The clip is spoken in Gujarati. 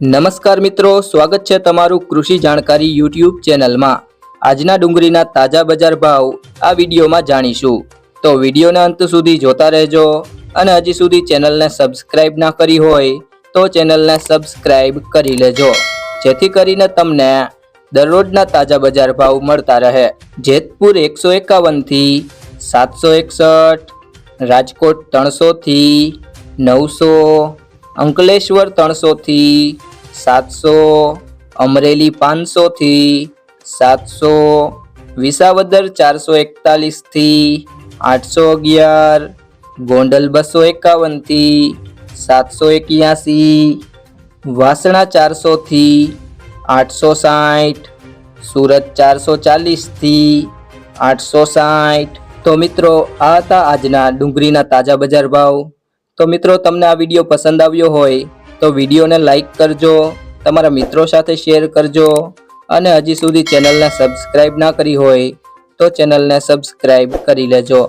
નમસ્કાર મિત્રો, સ્વાગત છે તમારું કૃષિ જાણકારી યુટ્યુબ ચેનલમાં. આજના ડુંગળીના તાજા બજાર ભાવ આ વિડીયોમાં જાણીશું. તો વિડીયોના અંત સુધી જોતા રહેજો અને હજી સુધી ચેનલને સબસ્ક્રાઇબ ના કરી હોય તો ચેનલને સબસ્ક્રાઇબ કરી લેજો. જેથી કરીને તમને દરરોજના તાજા બજાર ભાવ મળતા રહે. જેતપુર એકસો એકાવનથી સાતસો એકસઠ, રાજકોટ ત્રણસોથી નવસો, અંકલેશ્વર ત્રણસોથી સાતસો અમરેલી પાંચસોથી સાતસો વિસાવદર ચારસો એકતાલીસથી આઠસો અગિયાર, ગોંડલ બસો એકાવનથી સાતસો એક્યાસી, વાસણા ચારસોથી આઠસો સાઠ, સુરત ચારસો ચાલીસથી આઠસો સાઠ. તો મિત્રો, આ હતા આજના ડુંગળીના તાજા બજાર ભાવ. તો મિત્રો, તમને આ વીડિયો પસંદ આવ્યો હોય તો વિડીયોને લાઇક કરજો, તમારા મિત્રો સાથે શેર કરજો અને હજી સુધી ચેનલને સબસ્ક્રાઈબ ના કરી હોય તો ચેનલને સબસ્ક્રાઈબ કરી લેજો.